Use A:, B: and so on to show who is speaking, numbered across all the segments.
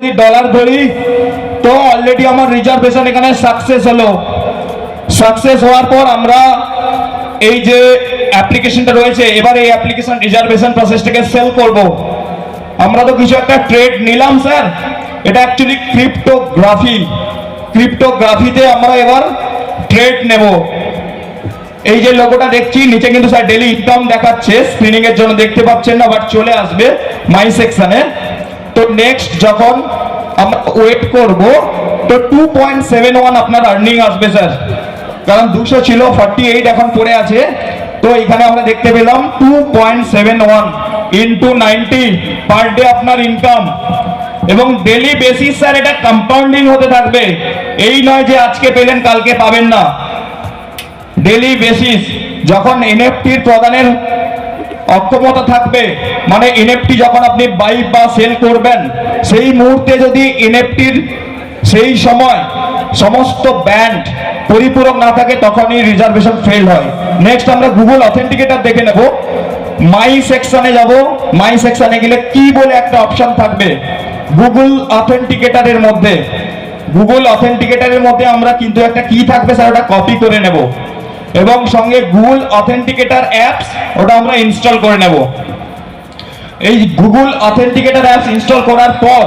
A: যদি ডলার ধরি, তো অলরেডি আমার রিজার্ভেশন এখানে সাকসেস হলো। সাকসেস হওয়ার পর আমরা এই যে অ্যাপ্লিকেশনটা রয়েছে, এবার এই অ্যাপ্লিকেশন রিজার্ভেশন প্রসেসটাকে সেল করব। আমরা তো কিছু একটা ট্রেড নিলাম স্যার এটা অ্যাকচুয়ালি ক্রিপ্টোগ্রাফি ক্রিপ্টোগ্রাফিতে আমরা এবার ট্রেড নেব। এই যে লোগোটা দেখছি, নিচে কিন্তু স্যার ডেলি ইনকাম দেখাচ্ছে। স্ক্রিনিং এর জন্য দেখতে পাচ্ছেন না বাট চলে আসবে মাই সেকশনে তো নেক্সট যখন আমরা ওয়েট করব, তো টু পয়েন্ট সেভেন ওয়ান আপনার আর্নিং আসবে স্যার কারণ দুশো ছিল ফর্টি এইট এখন পড়ে আছে। তো এখানে আমরা দেখতে পেলাম two point seven one into ninety per day আপনার ইনকাম এবং ডেলি বেসিস স্যার এটা কম্পাউন্ডিং হতে থাকবে। এই নয় যে আজকে পেলেন, কালকে পাবেন না। ডেলি বেসিস যখন এনএফটির প্রদানের অক্ষমতা থাকবে। মানে এনএফটি যখন আপনি বাই বা সেল করবেন, সেই মুহূর্তে যদি এনএফটির সেই সময় সমস্ত ব্যান্ড পরিপূরক না থাকে, তখনই রিজার্ভেশন ফেল হয়। নেক্সট আমরা গুগল অথেন্টিকেটার দেখে নেব। মাই সেকশনে যাব। মাই সেকশনে গেলে কি বলে একটা অপশন থাকবে? গুগল অথেন্টিকেটারের মধ্যে। গুগল অথেন্টিকেটারের মধ্যে আমরা কিন্তু একটা কি থাকবে স্যার, ওটা কপি করে নেব। এবং সঙ্গে গুগল অথেন্টিকেটার অ্যাপস ওটা আমরা ইনস্টল করে নেব। এই গুগল অথেন্টিকেটার অ্যাপস ইনস্টল করার পর,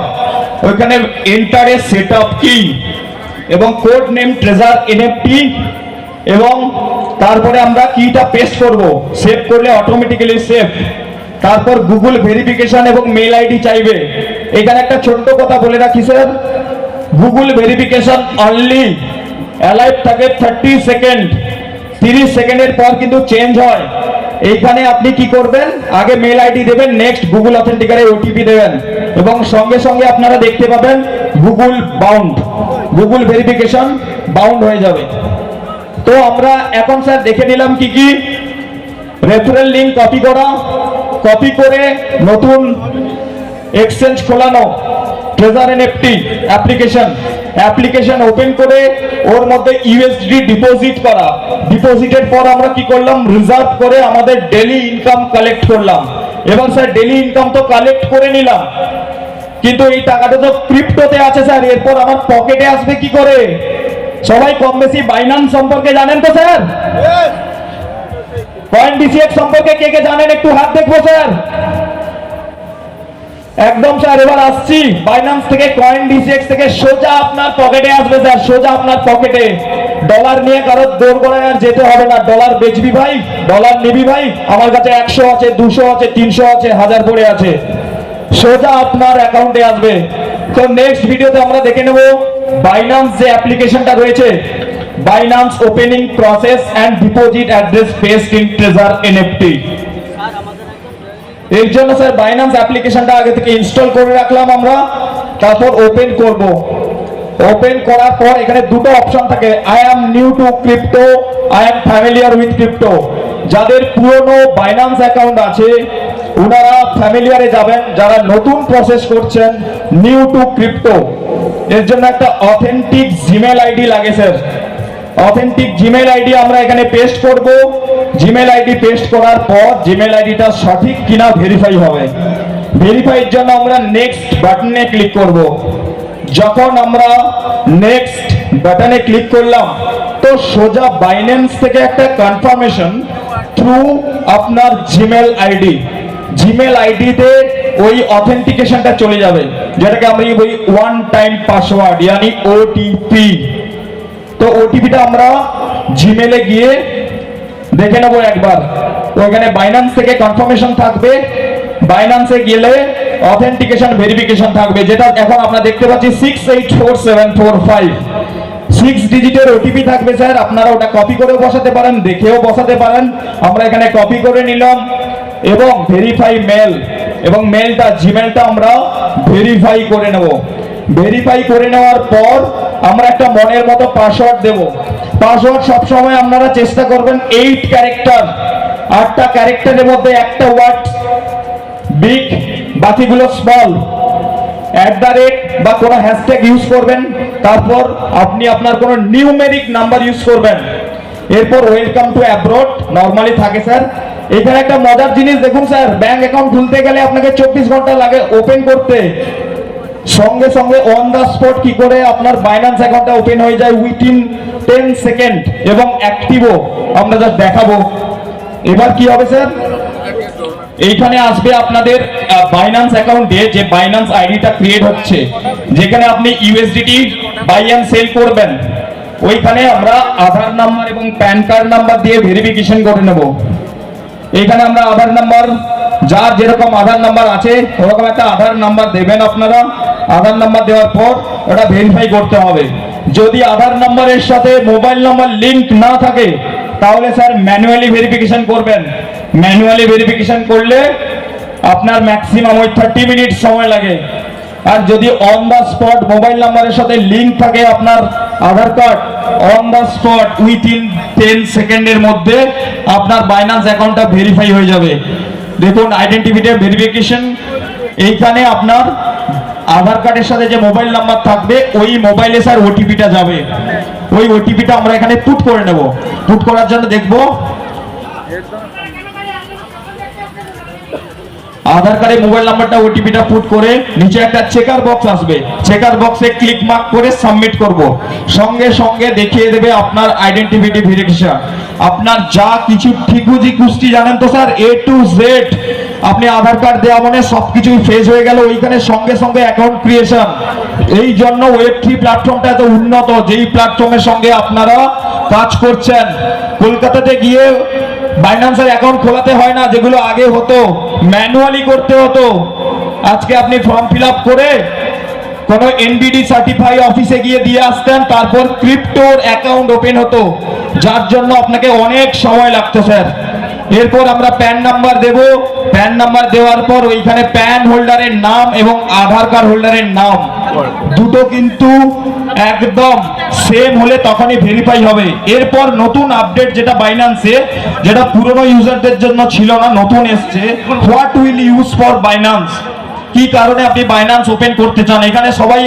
A: ওইখানে এন্টারে সেট আপ কি এবং কোড নেম ট্রেজার এনএফটি এবং তারপরে আমরা কিটা পেস্ট করব। সেভ করলে অটোমেটিক্যালি সেভ তারপর গুগল ভেরিফিকেশন এবং মেল আইডি চাইবে। এখানে একটা ছোট্ট কথা বলে রাখি sir Google verification only alive থাকে থার্টি সেকেন্ড তিরিশ সেকেন্ডের পর কিন্তু চেঞ্জ হয়। এইখানে আপনি কি করবেন? আগে মেল আইডি দেবেন নেক্সট গুগল অথেন্টিকারে ওটিপি দেবেন। এবং সঙ্গে সঙ্গে আপনারা দেখতে পাবেন Google bound Google verification bound হয়ে যাবে। তো আমরা এখন স্যার দেখে নিলাম কি কি? রেফারেল লিঙ্ক কপি করা কপি করে নতুন exchange খোলানো treasure NFT application application open করে ওর মধ্যে ইউএসডি ডিপোজিট করা। ডিপোজিটের পর আমরা কি করলাম? রিজার্ভ করে আমাদের ডেলি ইনকাম কালেক্ট করলাম। এবার স্যার ডেলি ইনকাম তো কালেক্ট করে নিলাম। কিন্তু এই টাকাটা তো ক্রিপ্টোতে আছে স্যার এরপর আমার পকেটে আসবে কি করে? সবাই কম বেশি বাইনান্স সম্পর্কে জানেন তো স্যার? কয়েন ডিসিএক্স সম্পর্কে কে কে জানেন? একটু হাত দেখব স্যার। একদম স্যার, এবার আসছি। বাইনান্স থেকে কয়েন ডিসিএক্স থেকে সোজা আপনার পকেটে আসবে স্যার, সোজা আপনার পকেটে ডলার নিয়ে কারও দৌড় করায় আর যেতে হবে না। ডলার বেচবি ভাই ডলার নিবি ভাই। আমার কাছে একশো আছে, দুশো আছে, তিনশো আছে, হাজার পড়ে আছে। সোজা আপনার অ্যাকাউন্টে আসবে। তো নেক্সট ভিডিওতে আমরা দেখে নেব বাইনান্স যে অ্যাপ্লিকেশনটা রয়েছে। Binance opening process and deposit address based in treasure NFT এর জন্য স্যার বাইনান্স অ্যাপ্লিকেশনটা আগে থেকে ইনস্টল করে রাখলাম আমরা। তারপর ওপেন করব। ওপেন করার পর এখানে দুটো অপশন থাকে। I am new to crypto I am familiar with crypto যাদের পুরনো বাইনান্স অ্যাকাউন্ট আছে, ওনারা ফ্যামিলিয়ারে যাবেন। যারা নতুন প্রসেস করছেন নিউ টু ক্রিপ্টো এর জন্য একটা অথেন্টিক জিমেল আইডি লাগে, স্যার। অথেন্টিক জিমেল আইডি আমরা এখানে পেস্ট করব। জিমেল আইডি পেস্ট করার পর জিমেল আইডিটা সঠিক কিনা ভেরিফাই হবে। ভেরিফাইয়ের জন্য আমরা নেক্সট বাটনে ক্লিক করব। যখন আমরা নেক্সট বাটনে ক্লিক করলাম, তো সোজা বাইন্যান্স থেকে একটা কনফার্মেশন থ্রু আপনার জিমেল আইডি জিমেল আইডিতে ওই অথেন্টিকেশনটা চলে যাবে, যেটাকে আমরা বলি ওয়ান টাইম পাসওয়ার্ড ইয়ানি ওটিপি তো ওটিপিটা আমরা জিমেলে গিয়ে দেখে নেব একবার। ওখানে বাইনান্স থেকে কনফার্মেশন থাকবে। বাইনান্সে গেলে অথেন্টিকেশন ভেরিফিকেশন থাকবে, যেটা এখন আমরা দেখতে পাচ্ছি six eight four seven four five six ডিজিটের ওটিপি থাকবে স্যার, আপনারা ওটা কপি করেও বসাতে পারেন, দেখেও বসাতে পারেন। আমরা এখানে কপি করে নিলাম এবং ভেরিফাই মেল এবং মেলটা জিমেলটা আমরা ভেরিফাই করে নেব। ভেরিফাই করে নেওয়ার পর আমরা একটা মনের মতো পাসওয়ার্ড দেব। পাসওয়ার্ড সবসময় আপনারা চেষ্টা করবেন এইট ক্যারেক্টার আটটা ক্যারেক্টারের মধ্যে একটা ওয়ার্ড বিগ বাকিগুলো স্মল অ্যাট দ্য রেট বা কোনো হ্যাশট্যাগ ইউজ করবেন, তারপর আপনি আপনার কোনো নিউমেরিক নাম্বার ইউজ করবেন। এরপর ওয়েলকাম টু অ্যাব্রোড নর্মালি থাকে স্যার। এখানে একটা মজার জিনিস দেখুন স্যার ব্যাংক অ্যাকাউন্ট খুলতে গেলে আপনাকে চব্বিশ ঘণ্টা লাগে ওপেন করতে। সঙ্গে সঙ্গে অন দ্য স্পট কি করে আপনার বাইন্যান্স অ্যাকাউন্টটা ওপেন হয়ে যায় উইথিন টেন সেকেন্ড এবং অ্যাক্টিভও আমরা জাস্ট দেখাবো। এবার কি হবে স্যার এইখানে আসবে আপনাদের বাইন্যান্স অ্যাকাউন্টে যে বাইন্যান্স আইডিটা ক্রিয়েট হচ্ছে। যেখানে আপনি ইউএসডিটি বাই অ্যান্ড সেল করবেন। ওইখানে আমরা আধার নাম্বার এবং প্যান কার্ড নাম্বার দিয়ে ভেরিফিকেশন করে নেব। এখানে আমরা আধার নাম্বার, যার যেরকম আধার নাম্বার আছে, ওরকম একটা আধার নাম্বার দেবেন আপনারা। আধার নাম্বার দেওয়ার পর ওটা ভেরিফাই করতে হবে। যদি আধার নাম্বারের সাথে মোবাইল নাম্বার লিংক না থাকে, তাহলে স্যার ম্যানুয়ালি ভেরিফিকেশন করবেন। ম্যানুয়ালি ভেরিফিকেশন করলে আপনার ম্যাক্সিমাম ওই থার্টি মিনিট সময় লাগে। আর যদি অন দ্য স্পট মোবাইল নাম্বারের সাথে লিংক থাকে আপনার Aadhaar card on the spot within ten সেকেন্ডের মধ্যে আপনার বাইন্যান্স অ্যাকাউন্টটা ভেরিফাই হয়ে যাবে। দেখুন আইডেন্টিফিটি ভেরিফিকেশন এইখানে আপনার আধার কার্ডের সাথে যে মোবাইল নাম্বার থাকবে, ওই মোবাইলে স্যার ওটিপিটা যাবে। ওই ওটিপিটা আমরা এখানে পুট করে নেব। পুট করার জন্য দেখব। আধার কার্ডে মোবাইল নাম্বারটা ওটিপিটা পুট করে নিচে একটা চেকার বক্স আসবে। চেকার বক্সে ক্লিক মার্ক করে সাবমিট করব। সঙ্গে সঙ্গে দেখিয়ে দেবে আপনার আইডেন্টিটি ভেরিফিকেশন আপনার যা কিছু ঠিকুজি কুষ্টি জানেন তো স্যার এ টু জেড আপনি আধার কার্ড দেওয়া মানে সবকিছুই ফেস হয়ে গেল, ওইখানে সঙ্গে সঙ্গে অ্যাকাউন্ট ক্রিয়েশন এই জন্য ওয়েব থ্রি প্ল্যাটফর্মটা এত উন্নত, যেই প্ল্যাটফর্মের সঙ্গে আপনারা কাজ করছেন। কলকাতাতে গিয়ে বাইন্যান্সের অ্যাকাউন্ট খোলাতে হয় না, যেগুলো আগে হতো ম্যানুয়ালি করতে হতো। আজকে আপনি ফর্ম ফিল করে কোনো এনবিডি সার্টিফাই অফিসে গিয়ে দিয়ে আসতেন, তারপর ক্রিপ্টোর অ্যাকাউন্ট ওপেন হতো। যার জন্য আপনাকে অনেক সময় লাগতো, স্যার। এরপর আমরা প্যান নাম্বার দেব। প্যান নাম্বার দেওয়ার পর ওইখানে প্যান হোল্ডারের নাম এবং আধার কার্ড হোল্ডারের নাম। দুটো কিন্তু একদম সেম হলে তখনই ভেরিফাই হবে। এরপর নতুন আপডেট যেটা বাইন্যান্সে যেটা পুরনো ইউজারদের জন্য ছিল না, নতুন এসছে। What will use for Binance কি কারণে আপনি বাইন্যান্স ওপেন করতে চান? এখানে সবাই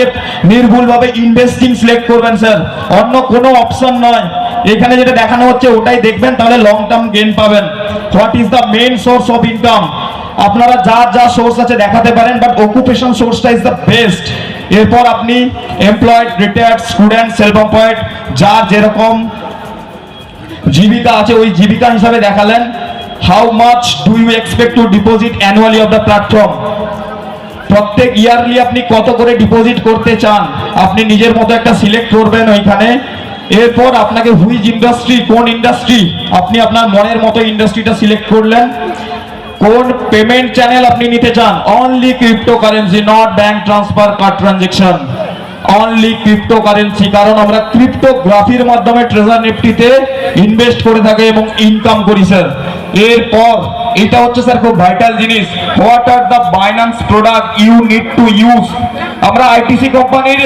A: নির্ভুলভাবে ইনভেস্টিং সিলেক্ট করবেন স্যার অন্য কোনো অপশন নয়। এখানে যেটা দেখানো হচ্ছে, ওটাই দেখবেন, তাহলে লং টার্ম গেইন পাবেন। What is the main source of income আপনারা যা যা সোর্স আছে দেখাতে পারেন বাট অকুপেশন সোর্সটা ইজ দ্য বেস্ট এরপর আপনি employed retired student self employed যার যেরকম জীবিকা আছে, ওই জীবিকা হিসাবে দেখালেন how much do you expect to deposit annually of the platform প্রত্যেক ইয়ারলি আপনি কত করে ডিপোজিট করতে চান? আপনি নিজের মতো একটা সিলেক্ট করবেন ওইখানে। এরপর আপনাকে হুইজ ইন্ডাস্ট্রি কোন ইন্ডাস্ট্রি আপনি আপনার মনের মতো ইন্ডাস্ট্রিটা সিলেক্ট করলেন। কোন পেমেন্ট চ্যানেল আপনি নিতে চান? Only cryptocurrency not bank transfer card transaction only cryptocurrency কারণ আমরা ক্রিপ্টোগ্রাফির মাধ্যমে ট্রেজার নিফটিতে ইনভেস্ট করে থাকি এবং ইনকাম করি স্যার এরপর, এটা হচ্ছে স্যার খুব ভাইটাল জিনিস। What are the Binance product you need to use আমরা আইটিসি কোম্পানির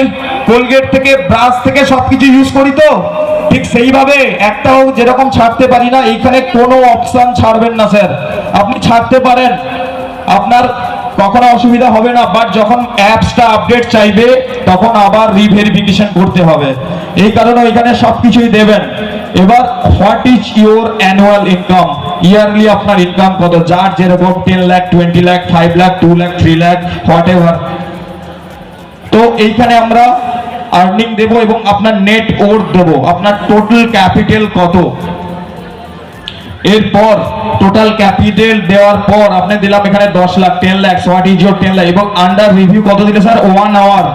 A: কোলগেট থেকে ব্রাশ থেকে সবকিছু ইউজ করি তো? ঠিক সেইভাবে একটাও যেরকম ছাড়তে পারি না, এইখানে কোনো অপশন ছাড়বেন না স্যার আপনি ছাড়তে পারেন। আপনার কখনো অসুবিধা হবে না বাট যখন অ্যাপসটা আপডেট চাইবে, তখন আবার রিভেরিফিকেশন করতে হবে। এই কারণে ওইখানে সবকিছুই দেবেন। এবার what is your annual income yearly আপনার ইনকাম কত? যার যেরকম ten lakh twenty lakh five lakh two lakh three lakh whatever তো এইখানে আমরা আর্নিং দেব এবং আপনার নেট ওর দেব। আপনার টোটাল ক্যাপিটাল কত? এরপর টোটাল ক্যাপিটাল দেওয়ার পর আপনি দিলাম এখানে দশ lakh ten lakh what is your ten lakh এবং আন্ডার রিভিউ কত দিলে sir one hour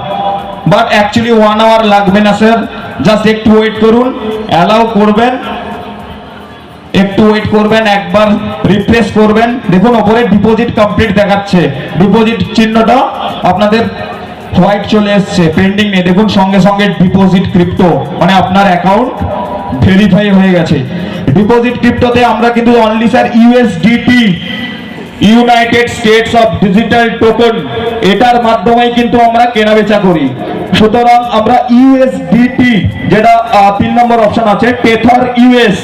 A: but actually one hour লাগবে না স্যার জাস্ট একটু ওয়েট করুন। অ্যালাউ করবেন। একটু ওয়েট করবেন, একবার রিফ্রেশ করবেন। দেখুন, ওপরে ডিপোজিট কমপ্লিট দেখাচ্ছে। ডিপোজিট চিহ্নটা আপনাদের হোয়াইট চলে এসছে, পেন্ডিং নেই। দেখুন, সঙ্গে সঙ্গে ডিপোজিট ক্রিপ্টো মানে আপনার অ্যাকাউন্ট ভেরিফাই হয়ে গেছে। ডিপোজিট ক্রিপ্টোতে আমরা কিন্তু only sir USDT United States of digital token এটার মাধ্যমেই কিন্তু আমরা কেনাবেচা করি। সুতরাং আমরা ইউএসডিটি যেটা তিন নম্বর অপশন আছে টেথর ইউএস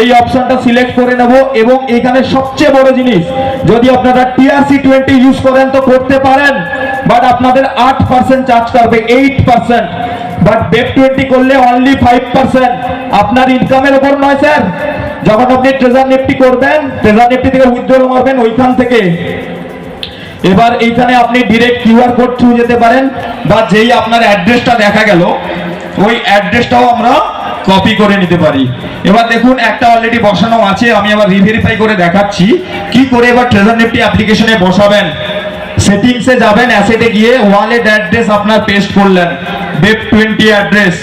A: এই অপশনটা সিলেক্ট করে নেব এবং এখানে সবচেয়ে বড় জিনিস, যদি আপনারা টিআরসি টোয়েন্টি ইউজ করেন তো করতে পারেন বাট আপনাদের আট পার্সেন্ট চার্জ করবে eight percent but BEP twenty করলে অনলি ফাইভ পার্সেন্ট আপনার ইনকামের উপর নয় স্যার যখন আপনি ট্রেজার নিফটি করবেন ট্রেজার নিফটি থেকে উইথড্রল মারবেন ওইখান থেকে। এবার এইখানে আপনি ডিরেক্ট কিউআর কোড থ্রু যেতে পারেন, বা যেই আপনার অ্যাড্রেসটা দেখা গেল, ওই অ্যাড্রেসটাও আমরা কপি করে নিতে পারি। এবার দেখুন, একটা অলরেডি বসানো আছে, আমি আবার রিভেরিফাই করে দেখাচ্ছি। কি করে এবার ট্রেজার নিফটি অ্যাপ্লিকেশনে বসাবেন? সেটিংসে যাবেন অ্যাসেটে গিয়ে ওয়ালেট অ্যাড্রেস আপনার পেস্ট করলেন ওয়েব টোয়েন্টি অ্যাড্রেস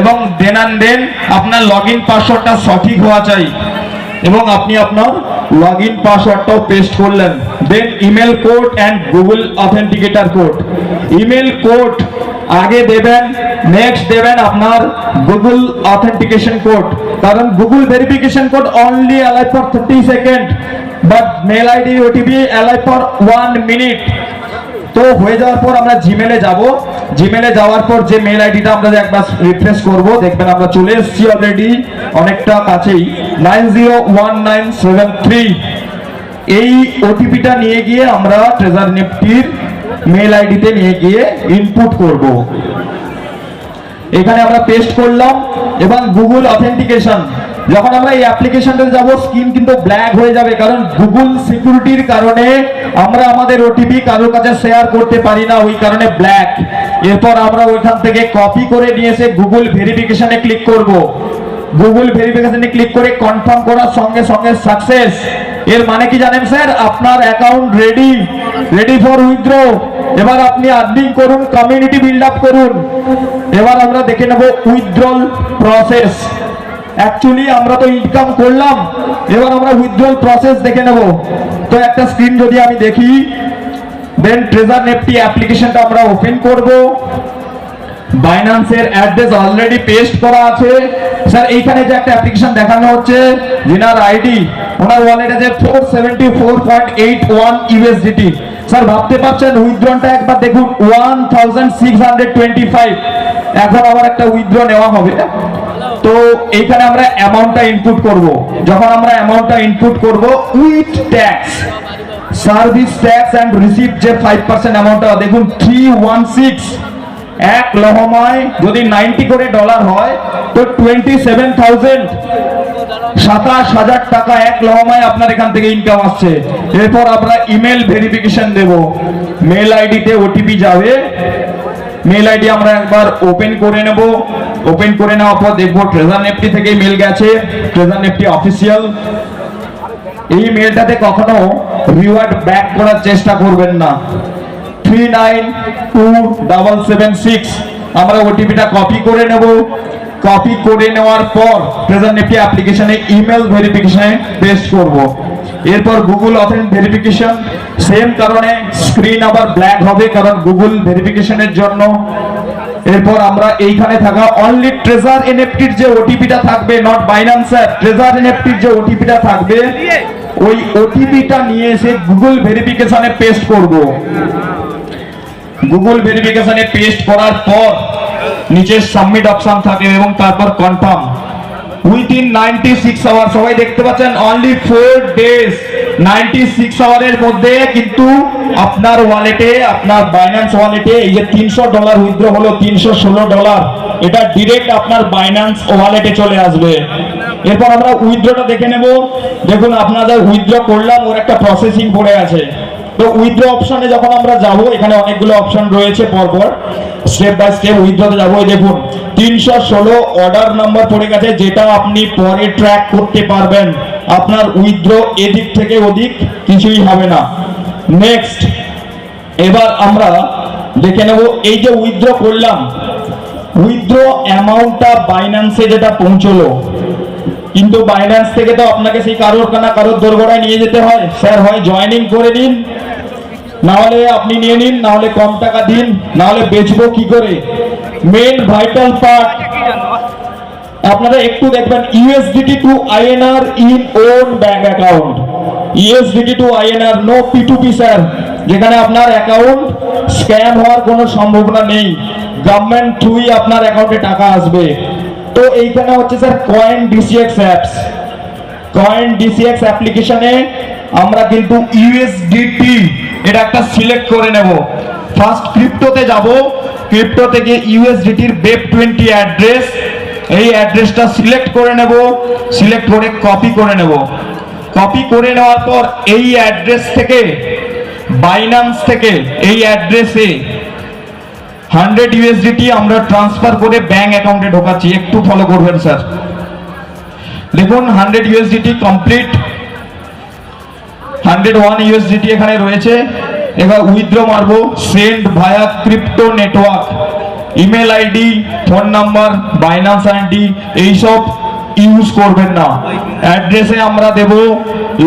A: এবং দেন অ্যান্ড দেন আপনার লগ ইন পাসওয়ার্ডটা সঠিক হওয়া চাই, এবং আপনি আপনার লগ ইন পাসওয়ার্ডটাও পেস্ট করলেন। Then email code and Google authenticator code email code আগে দেবেন নেক্সট দেবেন আপনার গুগল অথেন্টিকেশন কোড কারণ Google verification code only alive for thirty second but mail ID OTP alive for one minute তো হয়ে যাওয়ার পর আমরা জিমেলে যাব। জিমেলে যাওয়ার পর যে মেল আইডিটা আমরা একবার রিফ্রেশ করব, দেখবেন আমরা চলে এসেছি অলরেডি অনেকটা কাছেই। Nine zero one nine seven three এই ওটিপিটা নিয়ে গিয়ে আমরা ট্রেজার নিফটির মেল আইডিতে নিয়ে গিয়ে ইনপুট করব। এখানে আমরা পেস্ট করলাম এবং গুগল অথেন্টিকেশন যখন আমরা এই অ্যাপ্লিকেশনটাতে যাব স্ক্রিন কিন্তু ব্ল্যাক হয়ে যাবে, কারণ গুগল সিকিউরিটির কারণে আমরা আমাদের ওটিপি কারোর কাছে শেয়ার করতে পারি না, ওই কারণে ব্ল্যাক এরপর আমরা ওইখান থেকে কপি করে নিয়ে এসে গুগল ভেরিফিকেশনে ক্লিক করব। গুগল ভেরিফিকেশনে ক্লিক করে কনফার্ম করার সঙ্গে সঙ্গে সাকসেস এর মানে কি জানেন স্যার? আপনার account ready ready for withdraw এবার আপনি আর্নিং করুন কমিউনিটি বিল্ড আপ করুন। এবার আমরা দেখে নেব উইথড্রল প্রসেস অ্যাকচুয়ালি আমরা তো ইনকাম করলাম। এবার আমরা উইথড্রল প্রসেস দেখে নেব। তো একটা স্ক্রিন যদি আমি দেখি দেন ট্রেজার নেফটি অ্যাপ্লিকেশনটা আমরা ওপেন করব। বাইন্যান্সের অ্যাড্রেস অলরেডি পেস্ট করা আছে। স্যার এইখানে যে একটা অ্যাপ্লিকেশন দেখানো হচ্ছে জিনার আইডি ওনার ওয়ালেট আছে four seventy four point eight one USDT sir ভাবতে পারছেন উইথড্রনটা একবার দেখুন one thousand six hundred twenty five এখন আবার একটা উইথড্র নেওয়া হবে। তো এইখানে আমরা অ্যামাউন্টটা ইনপুট করব। যখন আমরা অ্যামাউন্টটা ইনপুট করব with tax service tax and receive যে ফাইভ পার্সেন্ট অ্যামাউন্টটা দেখুন থ্রি ওয়ান সিক্স এক লহমায় যদি নাইনটি করে ডলার হয়, তো টোয়েন্টি সেভেন থাউজেন্ড সাতাশ হাজার টাকা এক লহমায় আপনার এখান থেকে ইনকাম আসছে। এরপর আমরা ইমেল ভেরিফিকেশন দেব। মেল আইডিতে ওটিপি যাবে। মেল আইডি আমরা একবার ওপেন করে নেব। ওপেন করে নেওয়ার পর দেখব ট্রেজার নেফটি থেকে মেল গেছে। ট্রেজার নেফটি অফিসিয়াল এই মেলটাতে কখনো রিওয়ার্ড ব্যাক করার চেষ্টা করবেন না। থ্রি নাইন আমরা ওটিপিটা কপি করে নেব। কপি করে নেওয়ার পর প্রেজেন্ট নিফটি অ্যাপ্লিকেশনে ইমেল ভেরিফিকেশনে পেস্ট করব। এরপর গুগল অথেন্ট ভেরিফিকেশন সেম কারণে স্ক্রিন আবার ব্ল্যাক হবে কারণ গুগল ভেরিফিকেশনের জন্য। এরপর আমরা এইখানে থাকা অনলি ট্রেজার এনএফটির যে ওটিপিটা থাকবে নট বাইন্যান্সার ট্রেজার এনএফটির যে ওটিপিটা থাকবে, ওই ওটিপিটা নিয়ে এসে গুগল ভেরিফিকেশনে পেস্ট করব। গুগল ভেরিফিকেশনে পেস্ট করার পর নিচে সাবমিট অপশন থাকে এবং তারপর confirm within ninety six hour সবাই দেখতে পাচ্ছেন only four days ninety six আওয়ারের মধ্যে কিন্তু আপনার ওয়ালেটে আপনার বাইন্যান্স ওয়ালেটে এই যে তিনশো ডলার উইথড্র হলো, তিনশো ষোলো ডলার এটা ডিরেক্ট আপনার বাইন্যান্স ওয়ালেটে চলে আসবে। এরপর আমরা উইথড্রটা দেখে নেব। দেখুন আপনাদের উইথড্র করলাম, ওর একটা প্রসেসিং পড়ে আছে। তো উইথড্র অপশনে যখন আমরা যাব, এখানে অনেকগুলো অপশন রয়েছে পরপর। স্টেপ বাই স্টেপ উইথড্রতে যাব। দেখুন, তিনশো ষোলো অর্ডার নাম্বার পড়ে গেছে, যেটা আপনি পরে ট্র্যাক করতে পারবেন। আপনার উইথড্র এদিক থেকে ওদিক কিছুই হবে না। নেক্সট এবার আমরা দেখে নেব, এই যে উইথড্র করলাম উইথড্র অ্যামাউন্টটা বাইন্যান্সে যেটা পৌঁছলো। কিন্তু বাইন্যান্স থেকে তো আপনাকে সেই কারোর কানা কারোর দোরগোড়ায় নিয়ে যেতে হয়। স্যার হয় জয়েনিং করে নিন। না হলে আপনি নিয়ে নিন না হলে কম টাকা দিন না হলে বেচবো কি করে? মেন ভাইটাল পার্ট আপনারা একটু দেখবেন USDT to INR in own bank account USDT to INR no P to P sir যেখানে আপনার অ্যাকাউন্ট স্ক্যাম হওয়ার কোনো সম্ভাবনা নেই। গভর্নমেন্ট থ্রুই আপনার অ্যাকাউন্টে টাকা আসবে। তো এইখানে হচ্ছে sir coin DCX apps coin DCX অ্যাপ্লিকেশনে আমরা কিন্তু ইউএসডিটি এটা একটা সিলেক্ট করে নেব। ফার্স্ট ক্রিপ্টোতে যাব। ক্রিপ্টো থেকে ইউএসডিটির বেব টোয়েন্টি অ্যাড্রেস এই অ্যাড্রেসটা সিলেক্ট করে নেব। সিলেক্ট করে কপি করে নেব। কপি করে নেওয়ার পর এই অ্যাড্রেস থেকে বাইনান্স থেকে, এই অ্যাড্রেসে হান্ড্রেড ইউএসডিটি আমরা ট্রান্সফার করে ব্যাংক অ্যাকাউন্টে ঢোকাচ্ছি। একটু ফলো করবেন স্যার দেখুন hundred USDT complete hundred one USDT এখানে রয়েছে। এবার উইথড্র মারবো। Send via crypto network email ID phone number Binance ID এইসব ইউজ করবেন না। অ্যাড্রেসে আমরা দেব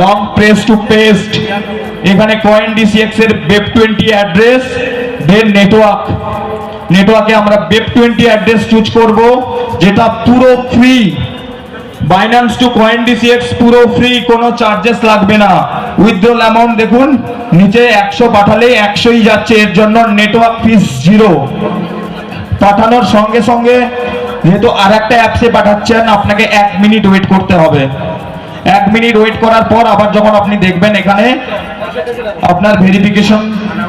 A: লং প্রেস টু পেস্ট এখানে কয়েন ডিসিএক্স এর BEP twenty address then network নেটওয়ার্কে আমরা বেব টোয়েন্টি অ্যাড্রেস চুজ করব, যেটা পুরো free Binance to coin DCX পুরো ফ্রি কোনো চার্জেস লাগবে না। উইথড্রল অ্যামাউন্ট দেখুন, নিচে একশো পাঠালে একশোই যাচ্ছে, এর জন্য নেটওয়ার্ক ফিস জিরো পাঠানোর সঙ্গে সঙ্গে যেহেতু আর একটা অ্যাপসে পাঠাচ্ছেন, আপনাকে এক মিনিট ওয়েট করতে হবে। এক মিনিট ওয়েট করার পর আবার যখন আপনি দেখবেন এখানে আপনার ভেরিফিকেশন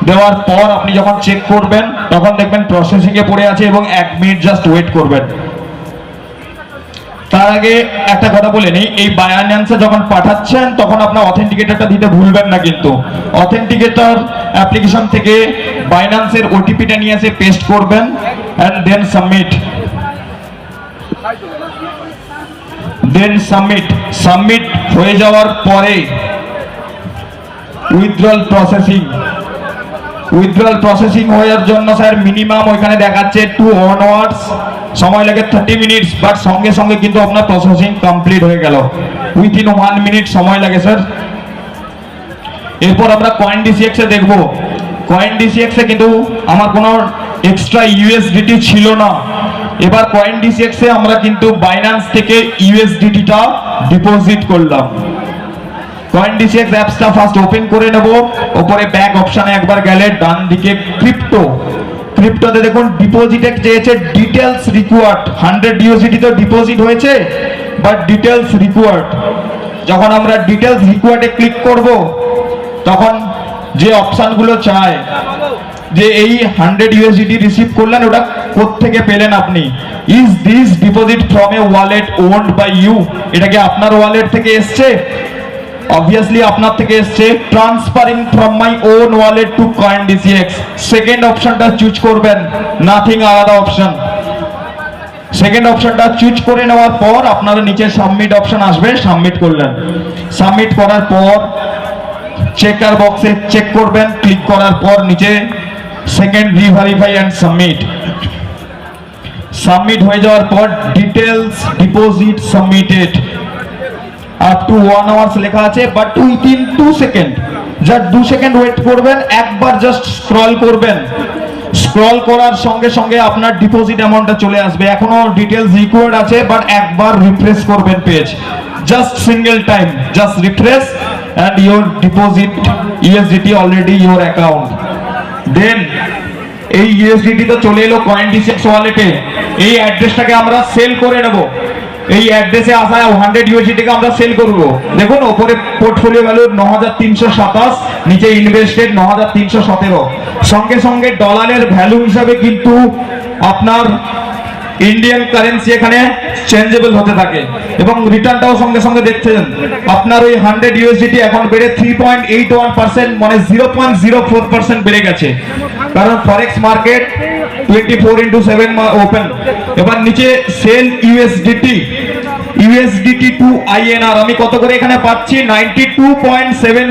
A: দেওয়ার পর আপনি যখন চেক করবেন, তখন দেখবেন প্রসেসিংয়ে পড়ে আছে এবং এক মিনিট জাস্ট ওয়েট করবেন। তার আগে একটা কথা বলে নিই, এই বায়ান্যান্সে যখন পাঠাচ্ছেন, তখন আপনার অথেন্টিকেটরটা দিতে ভুলবেন না কিন্তু। অথেন্টিকেটর অ্যাপ্লিকেশন থেকে বাইন্যান্সের ওটিপিটা নিয়ে এসে পেস্ট করবেন and then submit then submit submit হয়ে যাওয়ার পরে উইথড্রল প্রসেসিং উইথড্রল প্রসেসিং হওয়ার জন্য, স্যার মিনিমাম ওইখানে দেখাচ্ছে টু অনওয়ার্ডস সময় লাগে থার্টি মিনিটস বাট সঙ্গে সঙ্গে কিন্তু আপনার প্রসেসিং কমপ্লিট হয়ে গেল। উইথিন ওয়ান মিনিট সময় লাগে স্যার এরপর আমরা কয়েন ডিসিএক্স দেখব। কয়েন ডিসিএক্স কিন্তু আমার কোনো এক্সট্রা ইউএসডিটি ছিল না। এবার কয়েন ডিসিএক্স আমরা কিন্তু বাইন্যান্স থেকে ইউএসডিটিটা ডিপোজিট করলাম। কয়েন ডিসিএক্স অ্যাপসটা ফার্স্ট ওপেন করে নেব। ওপরে ব্যাক অপশানে একবার গেলে ডান দিকে ক্রিপ্টো ক্রিপ্টোতে দেখুন ডিপোজিটে চেয়েছে ডিটেলস রিকোয়ার্ড হান্ড্রেড ইউএসডিটি তো ডিপোজিট হয়েছে বাট ডিটেলস রিকোয়ার্ড যখন আমরা ডিটেলস রিকোয়ার্ডে ক্লিক করব, তখন যে অপশনগুলো চায়, যে এই হান্ড্রেড ইউএসডিটি রিসিভ করলেন, ওটা থেকে পেলেন আপনি? Is this deposit from a wallet owned by you এটা কি আপনার ওয়ালেট থেকে এসছে? অবভিয়াসলি আপনার থেকে এসছে transferring from my own wallet to coin DCX second অপশনটা চুজ করবেন নাথিং আলাদা অপশন সেকেন্ড অপশনটা চুজ করে নেওয়ার পর আপনার নিচে সাবমিট অপশন আসবে সাবমিট করলেন। সাবমিট করার পর চেকার বক্সে চেক করবেন ক্লিক করার পর নিচে second reverify and submit submit হয়ে যাওয়ার পর details deposit submitted up to one hours লেখা আছে but to within two second just দু সেকেন্ড ওয়েট করবেন, একবার জাস্ট স্ক্রল করবেন। স্ক্রল করার সঙ্গে সঙ্গে আপনার ডিপোজিট অ্যামাউন্টটা চলে আসবে। এখনও ডিটেলস রিকোয়ার্ড আছে বাট একবার রিফ্রেশ করবেন page just single time just refresh and your deposit USDT already your account then এই ইউএসডিটি তো চলে এলো কয়েন ডিসেক্স ওয়ালেটে এই অ্যাড্রেসটাকে আমরা সেল করে নেব। এই অ্যাড্রেসে আসা হান্ড্রেড ইউএসডিটিকে আমরা সেল করব। দেখুন, ওপরে পোর্টফোলিও ভ্যালু ন নিচে ইনভেস্টেড ন সঙ্গে সঙ্গে ডলারের ভ্যালু হিসাবে কিন্তু আপনার ইন্ডিয়ান কারেন্সি এখানে চেঞ্জেবল হতে থাকে। এবং রিটার্নটাও সঙ্গে সঙ্গে দেখছেন, আপনার ওই হান্ড্রেড ইউএসডিটি এখন বেড়ে three point eight one percent মানে zero point zero four percent বেড়ে গেছে। কারণ forex market twenty four into seven open এবার নিচে sell USDT USDT to INR আমি কত করে এখানে পাচ্ছি? Ninety two point seven